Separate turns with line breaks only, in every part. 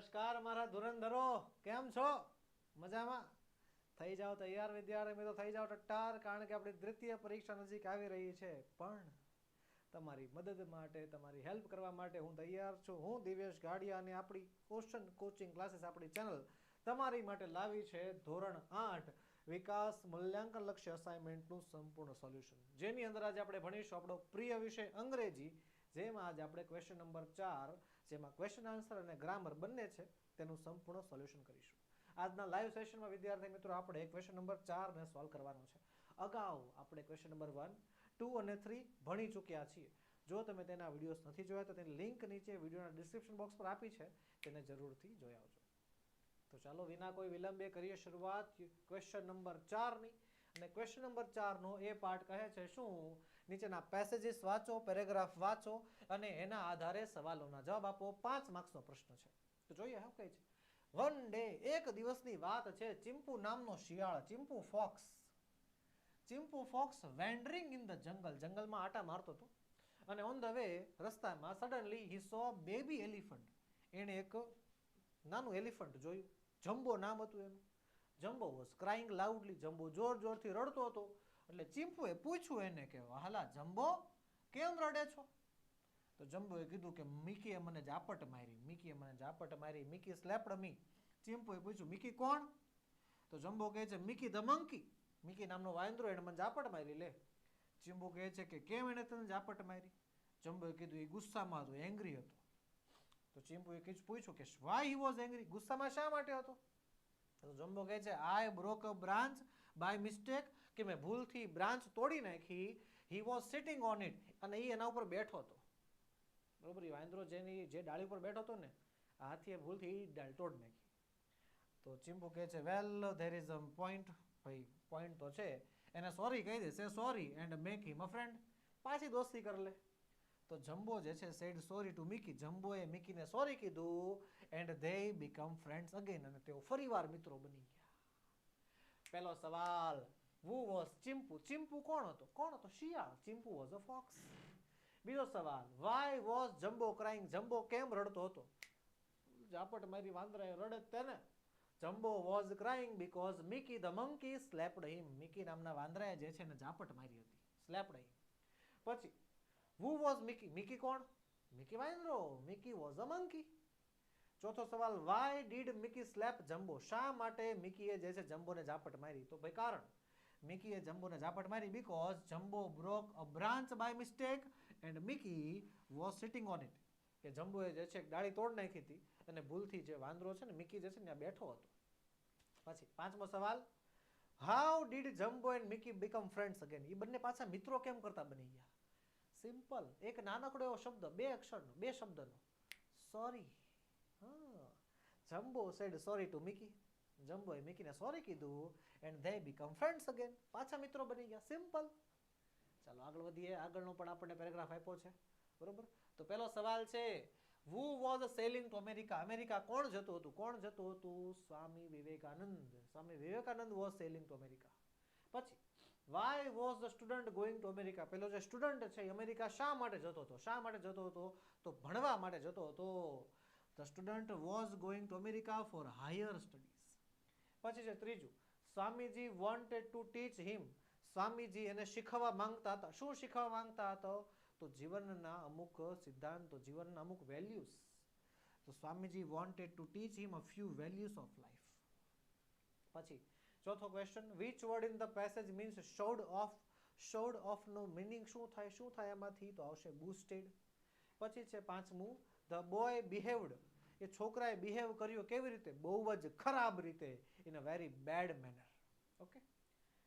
નમસ્કાર મારા ધુરંધરો, કેમ છો? મજામાં? થઈ જાઓ તૈયાર વિદ્યાર્થી મિત્રો, થઈ જાઓ ટટ્ટાર, કારણ કે આપણી દ્વિતીય પરીક્ષા નજીક આવી રહી છે. પણ તમારી મદદ માટે, તમારી હેલ્પ કરવા માટે હું તૈયાર છું. હું દિવ્યેશ ગાડિયા અને આપણી ઓશન કોચિંગ ક્લાસીસ આપણી ચેનલ તમારી માટે લાવી છે ધોરણ આઠ, વિકાસ મૂલ્યાંકન લક્ષ્ય અસાઇનમેન્ટનું સંપૂર્ણ સોલ્યુશન જેની અંદર આજે આપણે ભણીશું આપણો પ્રિય વિષય અંગ્રેજી, જેમાં આજે આપણે ક્વેશ્ચન નંબર ચાર જેમાં ક્વેશ્ચન આન્સર અને ગ્રામર બંને છે, તેનું સંપૂર્ણ સોલ્યુશન કરીશું. આજના લાઈવ સેશનમાં વિદ્યાર્થી મિત્રો, આપણે ક્વેશ્ચન નંબર ચારને સોલ્વ કરવાનો છે. અગાઉ આપણે ક્વેશ્ચન નંબર વન ટુ અને થ્રી ભણી ચૂક્યા છીએ. જો તમે તેના વિડીયોઝ નથી જોયા, તો તેની લિંક નીચે વિડીયોના ડિસ્ક્રિપ્શન બોક્સ પર આપી છે, તેને જરૂરથી જોઈ આવજો. તો ચાલો, વિના કોઈ વિલંબે કરીએ શરૂઆત. ક્વેશ્ચન નંબર ચારની. અને ક્વેશ્ચન નંબર ચારનો એ પાર્ટ કહે છે, શું? નીચેના પેસેજીસ વાંચો પેરેગ્રાફ વાંચો અને એના આધારે સવાલોના જવાબ આપો. પાંચ માર્ક્સનો પ્રશ્ન છે. તો જોઈએ શું કહે છે. વન ડે એક દિવસની વાત છે ચિમ્પુ નામનો શિયાળ Chimpu fox. Chimpu fox wandering in the jungle જંગલમાં આટા મારતો હતો. અને ઓન ધ વે રસ્તામાં suddenly he saw baby elephant એણે એક નાનું એલિફન્ટ જોયું. જમ્બો નામ હતું એનું. Jumbo was crying loudly Jumbo જોર જોરથી રડતો હતો. એટલે ચિંપુએ પૂછ્યું એને કે, હાલા, જમ્બો કેમ રડે છો? તો જમ્બોએ કીધું કે, મિકીએ મને ઝાપટ મારી, મિકીએ મને ઝાપટ મારી, મિકી સ્લેપડ મી ચિંપુએ પૂછ્યું, મિકી કોણ? તો જમ્બો કહે છે, મિકી ધ મંકી મિકી નામનો વાંદરો એણે મને ઝાપટ મારી લે. ચીમ્બુ કહે છે કે, કેમ એણે તને ઝાપટ મારી? જમ્બોએ કીધું, એ ગુસ્સામાં હતો એંગ્રી હતો. તો ચિંપુએ કીધું પૂછ્યું કે વાય હી વોઝ એંગ્રી ગુસ્સામાં શા માટે હતો? તો જમ્બો કહે છે I broke a branch by mistake કે મેં ભૂલથી બ્રાન્ચ તોડી નાખી he was sitting on it અને એ એના ઉપર બેઠો હતો. બરોબર એ જેની, જે ડાળી ઉપર બેઠો હતો ને, આ હાથીએ ભૂલથી એ ડાળ તોડી નાખી. તો ચિમ્પુ કહે છે well there is a point ભાઈ પોઈન્ટ તો છે. એને સોરી કહી દે say sorry and make him a friend પાછી દોસ્તી કરી લે. તો જમ્બો જે છે સેડ સોરી ટુ મિકી જમ્બોએ મિકીને સોરી કીધું and they become friends again અને તેઓ ફરીવાર મિત્રો બની ગયા. પહેલો સવાલ વુ વોઝ ચિમ્પુ ચિમ્પુ કોણ હતો? કોણ હતો? શિયાળ. ચિમ્પુ વોઝ અ ફોક્સ બીજો સવાલ why was Jumbo crying Jumbo કેમ રડતો હતો? ઝાપટ મારી વાંદરાએ રડે તેને. Jumbo was crying because Mickey the monkey slapped him Mickey નામના વાંદરાએ જે છે ને ઝાપટ મારી હતી. સ્લેપડ હિમ પછી વુ વોઝ મિકી મિકી કોણ? મિકી વાંદરો. મિકી વોઝ અ મંકી ચોથો સવાલ why did Mickey slap Jumbo શા માટે મિકીએ જે છે જમ્બોને ઝાપટ મારી? તો ભાઈ કારણ? મિકીએ જમ્બોને ઝાપટ મારી because Jumbo broke a branch by mistake and Mickey was sitting on it કે જમ્બોએ જે છે એક ડાળી તોડ નાખી હતી અને ભૂલથી જે વાંદરો છે ને મિકી જે છે ત્યાં બેઠો હતો. પછી પાંચમો સવાલ how did Jumbo and Mickey become friends again એ બંને પાછા મિત્રો કેમ કરતા બની ગયા? સિમ્પલ એક નાનકડો એવો શબ્દ, બે અક્ષરનો, બે શબ્દનો. સોરી હા. Jumbo said sorry to Mickey જમ્બોએ મિકીને સોરી કીધું and they become friends again પાછા મિત્રો બની ગયા. સિમ્પલ ચાલો, આગળ વધીએ. આગળનો પણ આપણને પેરેગ્રાફ આપ્યો છે. બરોબર? તો પહેલો સવાલ છે who was sailing to America America કોણ જતું હતું? કોણ જતું હતું? Swami Vivekananda. Swami Vivekananda was sailing to America પછી why was the student going to America પેલો જે સ્ટુડન્ટ છે અમેરિકા શા માટે જતો હતો? શા માટે જતો હતો? તો ભણવા માટે જતો હતો. The student was going to America for higher studies પછી છે ત્રીજું, Swamiji wanted to teach him Swamiji એને શીખવવા માંગતા હતા. શું શીખવવા માંગતા હતા? તો જીવનના અમુક સિદ્ધાંતો જીવનના અમુક વેલ્યુઝ તો Swamiji wanted to teach him a few values of life પછી, ચોથો question which word in the passage means showed off showed off no meaning શું થાય? શું થાય એમાંથી? તો આવશે બુસ્ટેડ પછી છે પાંચમું ધ બોય બિહેવડ એ છોકરાએ બિહેવ કર્યો કેવી રીતે? બહુ જ ખરાબ રીતે in a very bad manner okay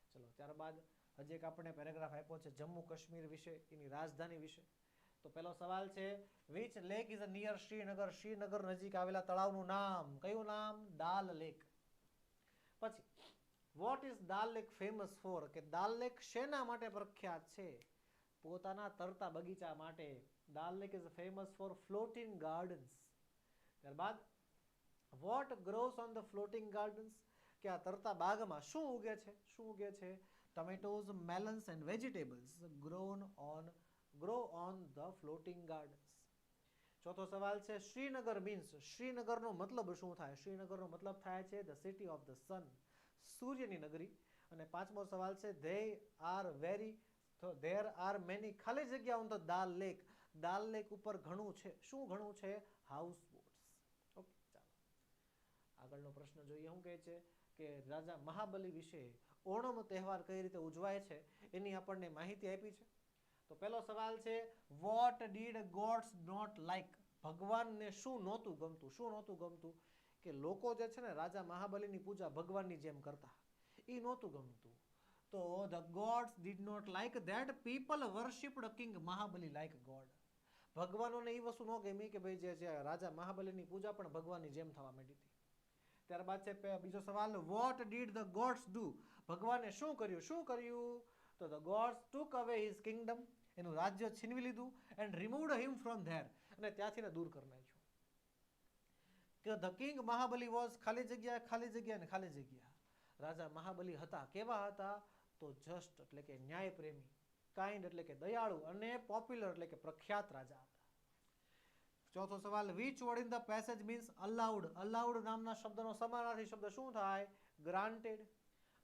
ચલો, ત્યારબાદ હજી એક આપણે પેરેગ્રાફ આપ્યો છે, જમ્મુ કાશ્મીર વિશે, એની રાજધાની વિશે. તો પહેલો સવાલ છે which lake is a near Srinagar? Srinagar નજીક આવેલા તળાવનું નામ, કયું નામ? દાલ લેક પછી what is Dal lake famous for કે દાલ લેક શેના માટે પ્રખ્યાત છે? પોતાના તરતા બગીચા માટે Dal lake is famous for floating gardens ત્યારબાદ what grows on the floating gardens કે આ તરતા બાગમાં શું ઉગે છે? શું ઉગે છે? Tomatoes melons and vegetables grown on grow on the floating gardens ચોથો સવાલ છે, શ્રીનગર મીન્સ શ્રીનગરનો મતલબ શું થાય? શ્રીનગરનો મતલબ થાય છે the city of the sun સૂર્યની નગરી. અને પાંચમો સવાલ છે they are very there are many ખાલી જગ્યા on the Dal lake Dal lake ઉપર ઘણું છે. શું ઘણું છે? હાઉસ આગળનો પ્રશ્ન જોઈએ શું કહે છે કે રાજા મહાબલી વિશે ઓણમ તહેવાર કઈ રીતે ઉજવાય છે, એની આપણને માહિતી આપી છે? તો પહેલો સવાલ છે what did gods not like ભગવાનને શું નહોતું ગમતું? શું નહોતું ગમતું? કે લોકો જે છે ને રાજા મહાબલીની પૂજા ભગવાનની જેમ કરતા. એ નહોતું ગમતું. તો the gods did not like that people worshipped king Mahabali like god ભગવાનોને એ વસ્તુ ન ગમી કે ભાઈ જે રાજા મહાબલીની પૂજા પણ ભગવાનની જેમ થવા માંડી હતી. ત્યારબાદ છે બીજો સવાલ what did the gods do ભગવાને શું કર્યું? શું કર્યું? તો ધ ગોડ્સ ટુક અવે હિઝ કિંગડમ એનું રાજ્ય છીનવી લીધું and removed him from there અને ત્યાંથી દૂર કરી નાખ્યું. કે ધ કિંગ મહાબલી વોઝ ખાલી જગ્યા ખાલી જગ્યા ને ખાલી જગ્યા. રાજા મહાબલી હતા, કેવા હતા? તો જસ્ટ એટલે કે ન્યાય પ્રેમી કાઇન્ડ એટલે કે દયાળુ અને પોપ્યુલર એટલે કે પ્રખ્યાત રાજા ચોથો સવાલ which word in the passage means allowed allowed નામના શબ્દનો સમાનાર્થી શબ્દ શું થાય? ગ્રાન્ટેડ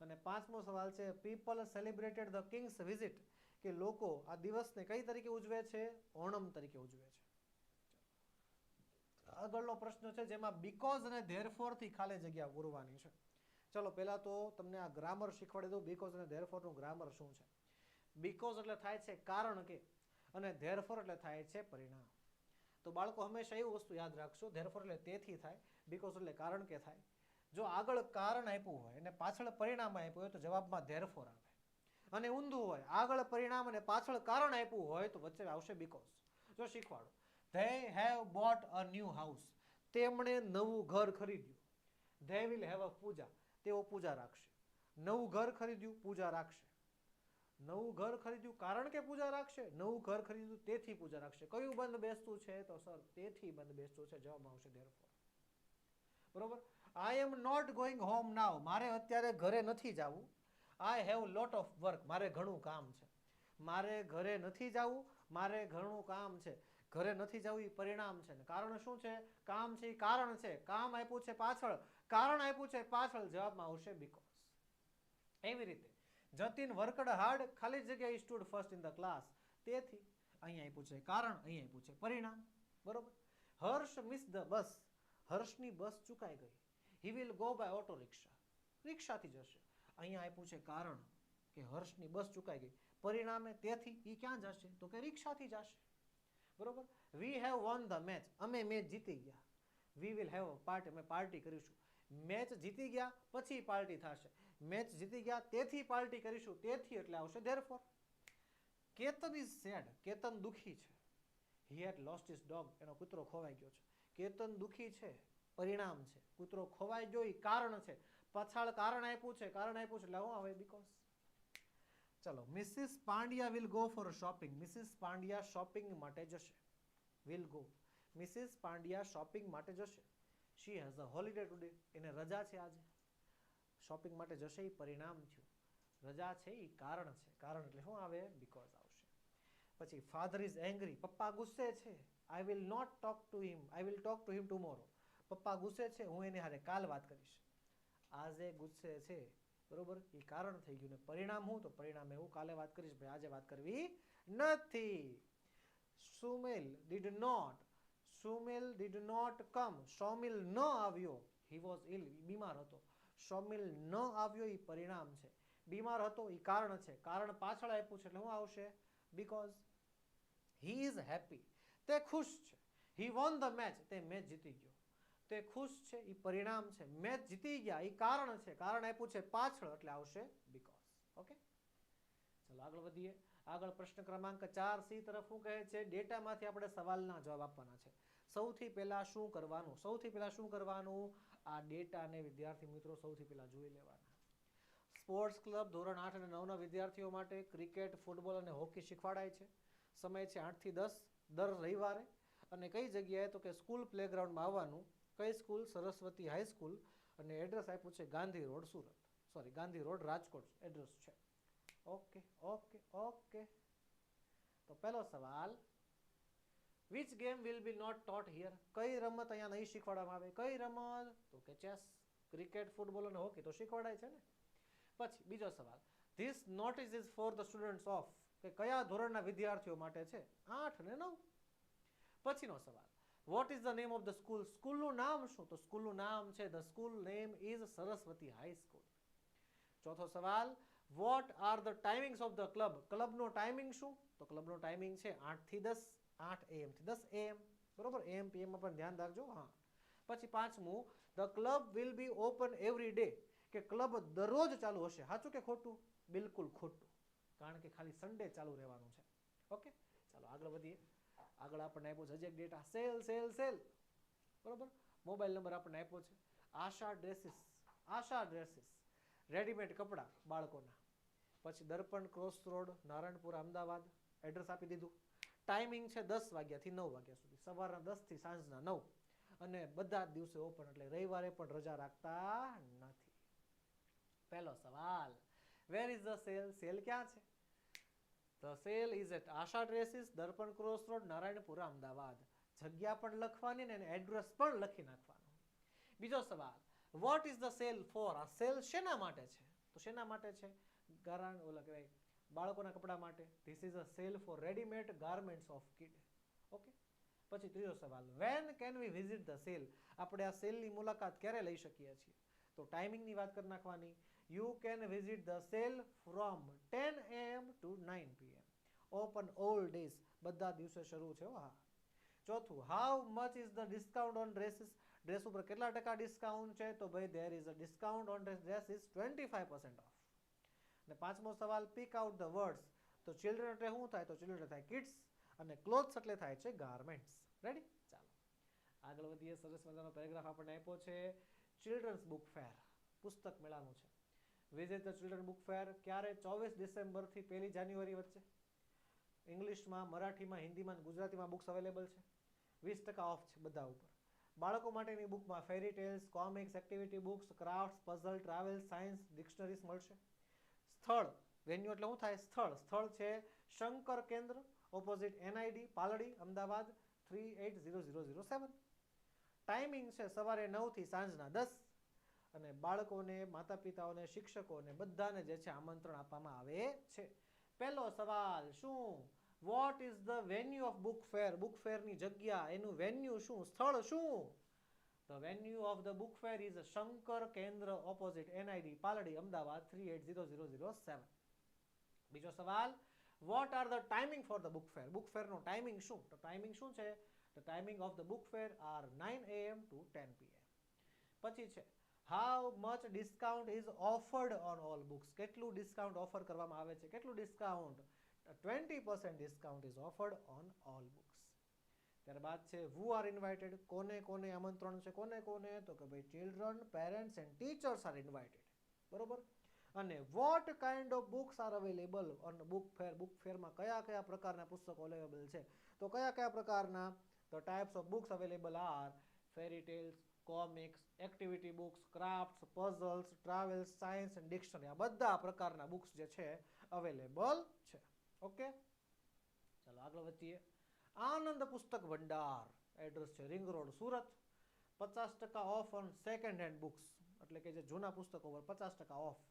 અને પાંચમો સવાલ છે people celebrated the king's visit કે લોકો આ દિવસને કઈ તરીકે ઉજવે છે? ઓણમ તરીકે ઉજવે છે. આગળનો પ્રશ્ન છે, જેમાં બીકોઝ અને ધેરફોરથી ખાલી જગ્યા પૂરવાની છે. ચલો, પહેલા તો તમને આ ગ્રામર શીખવાડી દઉં. બીકોઝ અને ધેરફોરનું ગ્રામર શું છે? બીકોઝ એટલે થાય છે કારણ કે, અને ધેરફોર એટલે થાય છે પરિણામ. તો બાળકો હંમેશા એવું વસ્તુ યાદ રાખશો ધેરફોર એટલે તેથી થાય બીકોઝ એટલે કારણ કે થાય. જો આગળ કારણ આપ્યું હોય અને પાછળ પરિણામ આપ્યું હોય તો જવાબમાં ધેરફોર આવે. અને ઊંધું હોય, આગળ પરિણામ અને પાછળ કારણ આપ્યું હોય તો વચ્ચે આવશે બીકોઝ જો શીખવાડો. They have bought a new house તેમણે નવું ઘર ખરીદ્યું. They will have a puja. તેઓ પૂજા રાખશે. નવું ઘર ખરીદ્યું, પૂજા રાખશે. નવું ઘર ખરીદ્યું કારણ કે પૂજા રાખશે? નવું ઘર ખરીદ્યું તેથી પૂજા રાખશે. કયું બંધ બેસતું છે? તો સર, તેથી બંધ બેસતું છે. જવાબ આવશે ધેરફોર બરોબર? I am not going home now મારે અત્યારે ઘરે નથી જવું. I have lot of work મારે ઘણું કામ છે. મારે ઘરે નથી જવું. મારે ઘણું કામ છે. ઘરે નથી જવું એ પરિણામ છે. ને કારણ શું છે? કામ છે એ કારણ છે. કામ આપ્યું છે પાછળ. કારણ આપ્યું છે પાછળ. જવાબમાં આવશે બીકોઝ એવી રીતે. જતીન વર્કડ હાર્ડ ખાલી જગ્યાએ stood first in the class તેથી અહીં આપ્યું છે કારણ અહીં આપ્યું છે પરિણામ, બરોબર? હર્ષ મિસ ધ બસ હર્ષની બસ ચૂકાઈ ગઈ. He will go by auto rickshaw રિક્ષાથી જશે. અહીંયા આપ્યું છે કારણ કે હર્ષની બસ ચૂકાઈ ગઈ. પરિણામે તેથી એ ક્યાં જશે? તો કે રિક્ષાથી જશે. બરોબર? We have won the match અમે મેચ જીતી ગયા. વી વિલ હેવ પાર્ટી અમે પાર્ટી કરીશું. મેચ જીતી ગયા, પછી પાર્ટી થશે. મેચ જીતી ગયા, તેથી પાર્ટી કરીશું, તેથી એટલે આવશે therefore Ketan is sad Ketan દુઃખી છે. He had lost his dog એનો કૂતરો ખોવાઈ ગયો છે. કેતન દુઃખી છે, પરિણામ છે. કૂતરો ખોવાઈ ગયો એ કારણ છે. પાછળ કારણ આપ્યું છે, કારણ આપ્યું છે, એટલે હું આવે બીકોઝ ચલો, Mrs Pandya will go for shopping Mrs Pandya shopping માટે જશે. Will go Mrs Pandya shopping માટે જશે. She has a holiday today એને રજા છે આજે. શોપિંગ માટે જશે એ પરિણામ થયું. રજા છે એ કારણ છે. કારણ એટલે શું આવે? બીકોઝ આવશે. પછી ફાધર ઇઝ એંગ્રી પપ્પા ગુસ્સે છે. I will not talk to him I will talk to him tomorrow પપ્પા ગુસ્સે છે. હું એને હારે કાલ વાત કરીશ. આજે ગુસ્સે છે. બરોબર? એ કારણ થઈ ગયું ને પરિણામ હું તો પરિણામ એવું કાલે વાત કરીશ. ભાઈ, આજે વાત કરવી નથી. Somil did not Somil did not come Somil ન આવ્યો. હી વોઝ ઇલ બીમાર હતો. સોમિલ ન આવ્યો એ પરિણામ છે. બીમાર હતો એ કારણ છે. કારણ પાછળ આપ્યું છે એટલે શું આવશે? બીકોઝ હી ઇઝ હેપી તે ખુશ છે. હી વોન ધ મેચ તે મેચ જીતી ગયો. તે ખુશ છે એ પરિણામ છે. મેચ જીતી ગયા. એ કારણ છે. કારણ આપ્યું છે પાછળ એટલે આવશે બીકોઝ ઓકે ચલો આગળ વધીએ. આગળ પ્રશ્ન ક્રમાંક ચાર સી તરફ શું કહે છે? ડેટામાંથી આપણે સવાલના જવાબ આપવાના છે. સૌથી પહેલા શું કરવાનું? સૌથી પહેલા શું કરવાનું? આ ડેટાને વિદ્યાર્થી મિત્રો સૌથી પહેલાં જોઈ લેવાના. સ્પોર્ટ્સ ક્લબ ધોરણ આઠ અને નવના વિદ્યાર્થીઓ માટે ક્રિકેટ ફૂટબોલ અને હોકી શીખવાડાય છે. સમય છે આઠથી દસ, દર રવિવારે. અને કઈ જગ્યાએ? તો કે સ્કૂલ પ્લેગ્રાઉન્ડમાં આવવાનું. કઈ સ્કૂલ સરસ્વતી હાઈસ્કૂલ અને એડ્રેસ આપ્યું છે Gandhi road, Surat. Sorry Gandhi road, Rajkot. Address છે. ઓકે ઓકે ઓકે તો પહેલો સવાલ which game will be not taught here કઈ રમત અહીંયા નહીં શીખવાડવામાં આવે? કઈ રમત? તો કે ચેસ, ક્રિકેટ, ફૂટબોલ અને હોકી તો શીખવાડાય છે ને? પછી બીજો સવાલ. This notice is for the students of કે કયા ધોરણના વિદ્યાર્થીઓ માટે છે? આઠ ને નવ. પછીનો સવાલ. What is the name of the school સ્કૂલનું નામ શું? તો સ્કૂલનું નામ છે the school name is Saraswati high school ચોથો સવાલ. What are the timings of the club ક્લબનો timing શું? તો ક્લબનો ટાઈમિંગ છે આઠથી દસ. આઠ એમ થી દસ એમ. બરોબર? એમ પીએમમાં પણ ધ્યાન રાખજો. હા. પછી પાંચમું, the club will be open every day. કે ક્લબ દરરોજ ચાલુ હશે. સાચું કે ખોટું? બિલકુલ ખોટું. કારણ કે ખાલી સન્ડે ચાલુ રહેવાનું છે. ઓકે? ચાલો, આગળ વધીએ. આગળ આપણને આપ્યો છે. હજી એક ડેટા સેલ સેલ સેલ બરોબર? મોબાઈલ નંબર આપણને આપ્યો છે. Asha dresses Asha dresses readymade કપડાં બાળકોના. પછી Darpan cross road Narayanpur Ahmedabad. Address આપી દીધું. ટાઈમિંગ છે દસ વાગ્યાથી નવ વાગ્યા સુધી. સવારના દસથી સાંજના નવ. અને બધા જ દિવસે ઓપન એટલે રવિવારે પણ રજા રાખતા નથી. પહેલો સવાલ. Where is the sale cell ક્યાં છે? The sale is at Asha dresses Darpan cross road Narayanpura, Ahmedabad. જગ્યા પણ લખવાની ને એડ્રેસ પણ લખી નાખવાનું. બીજો સવાલ. What is the sale for આ સેલ શેના માટે છે? તો શેના માટે છે? કારણ ઓલા કહેવાય બાળકોના કપડાં માટે. This is a sale for readymade garments of kid okay પછી ત્રીજો સવાલ. When can we visit the sale આપણે આ સેલની મુલાકાત ક્યારે લઈ શકીએ છીએ? તો ટાઈમિંગની વાત કરી નાખવાની. You can visit the sale from ten AM to nine PM open all days બધા દિવસે શરૂ છે હો, ચોથું how much is the discount on dresses dress ઉપર કેટલા ટકા ડિસ્કાઉન્ટ છે? તો ભાઈ there is a discount on dress is twenty five percent off અને પાંચમો સવાલ પીક આઉટ ધ વર્ડ્સ તો ચિલ્ડ્રન એટલે શું થાય? તો ચિલ્ડ્રન થાય કિડ્સ અને ક્લોથ્સ એટલે થાય છે ગાર્મેન્ટ્સ રેડી ચાલો. આગળ વધીએ. સરસ મજાનો પેરેગ્રાફ આપણને આપ્યો છે. ચિલ્ડ્રન્સ બુક ફેર પુસ્તક મેળાનું છે. Visit the children book fair ક્યારે? ચોવીસ ડિસેમ્બરથી પહેલી જાન્યુઆરી વચ્ચે. ઇંગ્લિશમાં, મરાઠીમાં, હિન્દીમાં ગુજરાતીમાં બુક્સ અવેલેબલ છે. વીસ ટકા ઓફ છે બધા ઉપર. બાળકો માટેની બુકમાં fairy tales comics activity books crafts puzzle travel science dictionaries મળશે. સ્થળ. વેન્યુ એટલે શું થાય? સ્થળ. સ્થળ છે Shankar Kendra opposite NID Paldi, Ahmedabad three eight zero zero zero seven timing છે સવારે નવથી સાંજના દસ. અને બાળકોને માતા પિતાઓને શિક્ષકોને બધાને જે છે આમંત્રણ આપવામાં આવે છે. પહેલો સવાલ શું? What is the venue of book fair book ફેરની જગ્યા, એનું વેન્યુ શું? સ્થળ શું? The venue of fair is Shankar Kendra opposite NID Paldi Ahmedabad three eight zero zero zero seven બીજો સવાલ what are the timing for the book fair book ફેરનો timing શું? તો timing શું છે? The timing of the book fair are nine AM to ten PM પછી છે how much discount is offered on all books કેટલું discount offer કરવામાં આવે છે? કેટલું discount twenty percent discount is offered on all books ત્યારબાદ છે વુ are invited કોને કોને આમંત્રણ છે, કોને કોને? તો કે ભાઈ children parents and teachers are invited બરોબર? અને what kind of books are available on book fair book ફેરમાં કયા કયા પ્રકારના પુસ્તકો અવેલેબલ છે? તો કયા કયા પ્રકારના? તો types of books available are fairy tales comics activity books crafts puzzles travels science and dictionary આ બધા પ્રકારના બુક્સ જે છે અવેલેબલ છે. ઓકે ચાલો આગળ વધીએ. આનંદ પુસ્તક ભંડાર. એડ્રેસ છે રિંગ રોડ સુરત. પચાસ ટકા off on second hand books એટલે કે જે જૂના પુસ્તકો પર પચાસ ટકા ઓફ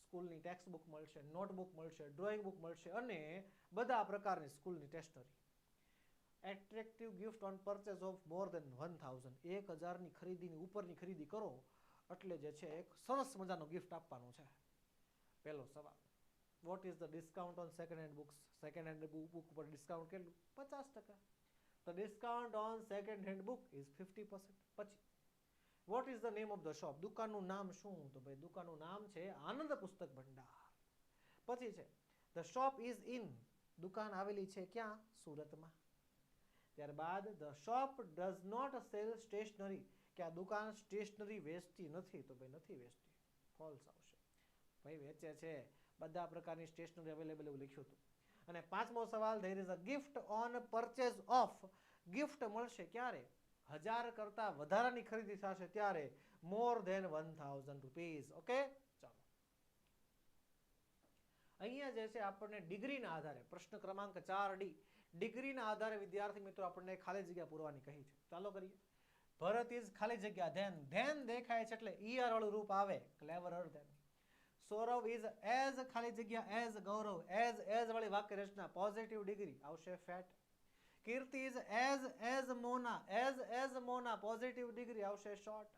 સ્કૂલની ટેક્સ્ટ બુક મળશે નોટબુક મળશે ડ્રોઈંગ બુક મળશે અને બધા પ્રકારની સ્કૂલની ટેસ્ટરી attractive gift on purchase of more than one thousand એક હજારની ખરીદીની ઉપરની ખરીદી કરો, એટલે જે છે એક સરસ મજાનો ગિફ્ટ આપવાનું છે. પહેલો સવાલ. What is the discount on second hand books second hand book ઉપર ડિસ્કાઉન્ટ કેટલું પચાસ ટકા the discount on second hand book is fifty percent પછી what is the name of the shop દુકાનનું નામ શું? તો ભાઈ દુકાનનું નામ છે આનંદ પુસ્તક ભંડાર। પછી છે ધ શોપ ઇઝ ઇન દુકાન આવેલી છે ક્યાં? સુરતમાં। ત્યારબાદ the shop does not sell stationery કે આ દુકાન સ્ટેશનરી વેચતી નથી, તો ભાઈ નથી વેચતી ફોલ્સ આવશે। ભાઈ, વેચે છે બધા પ્રકારની સ્ટેશનરી અવેલેબલ એવું લખ્યું હતું. અને પાંચમો સવાલ there is a gift on purchase of gift મળશે ક્યારે? હજાર કરતા વધારાની ખરીદી થશે ત્યારે. More than one thousand rupees okay અહીંયા જે છે આપણને ડિગ્રીના આધારે, પ્રશ્ન ક્રમાંક ચાર ડી. ડિગ્રીના આધારે વિદ્યાર્થી મિત્રો આપણને ખાલી જગ્યા પૂરવાની કહી છે. ચાલો કરીએ. ભરત ઇઝ ખાલી જગ્યા. ધેન. ધેન દેખાય છે એટલે ઈયર વાળું રૂપ આવે. Clever than Saurav is as ખાલી જગ્યા એઝ ગૌરવ એઝ એઝ વાળી વાક્ય રચના પોઝિટિવ ડિગ્રી આવશે fat Kirti is as as Mona as as Mona positive degree આવશે short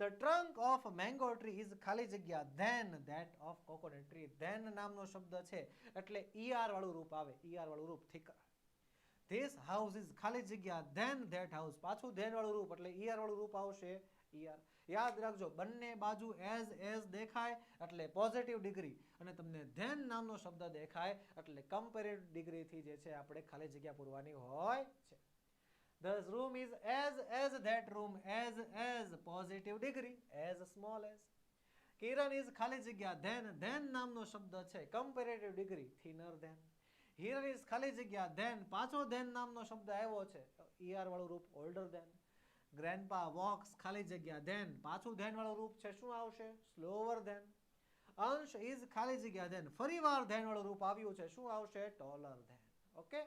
the trunk of mango tree is ખાલી જગ્યા than that of coconut tree than નામનો શબ્દ છે, એટલે ઈઆર વાળું રૂપ આવે ઈઆર વાળું રૂપ, થીકર. ધીસ હાઉસ ઇઝ ખાલી જગ્યા ધેન ધેટ હાઉસ પાછું ધેન વાળું રૂપ, એટલે ઈઆર વાળું રૂપ આવશે ઈઆર યાદ રાખજો બંને બાજુ એઝ એઝ દેખાય એટલે પોઝિટિવ ડિગ્રી અને તમને ધેન નામનો શબ્દ દેખાય એટલે કમ્પેરેટિવ ડિગ્રીથી જે છે આપણે ખાલી જગ્યા પૂરવાની હોય છે The room is as as that room as as positive degree as small as Kiran is ખાલી જગ્યા then then નામનો શબ્દ છે comparative degree thinner than here is ખાલી જગ્યા then પાછો then નામનો શબ્દ આવ્યો છે er વાળું રૂપ older than grandpa વોક્સ ખાલી જગ્યા. ધેન પાછું ધ્યાનવાળું રૂપ છે, શું આવશે? સ્લોવર ધેન અંશ ઇઝ ખાલી જગ્યા. ધેન ફરીવાર વાર ધ્યાનવાળું રૂપ આવ્યું છે, શું આવશે? ટોલર ધેન ઓકે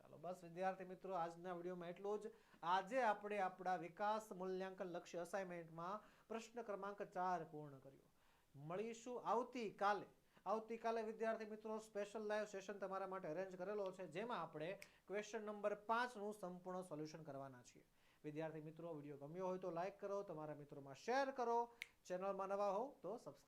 ચાલો, બસ વિદ્યાર્થી મિત્રો, આજના વિડીયોમાં એટલું જ. આજે આપણે આપણા વિકાસ મૂલ્યાંકન લક્ષ્ય અસાઇનમેન્ટમાં પ્રશ્ન ક્રમાંક ચાર પૂર્ણ કર્યો. મળીશું આવતીકાલે. આવતીકાલે વિદ્યાર્થી મિત્રો સ્પેશિયલ લાઈવ સેશન તમારા માટે અરેન્જ કરેલો છે, જેમાં આપણે ક્વેશ્ચન નંબર પાંચનું સંપૂર્ણ સોલ્યુશન કરવાના છીએ. વિદ્યાર્થી મિત્રો, વીડિયો ગમ્યો હોય તો લાઈક કરો, તમારા મિત્રોમાં શેર કરો, ચેનલમાં નવા હો તો સબસ્ક્રાઈબ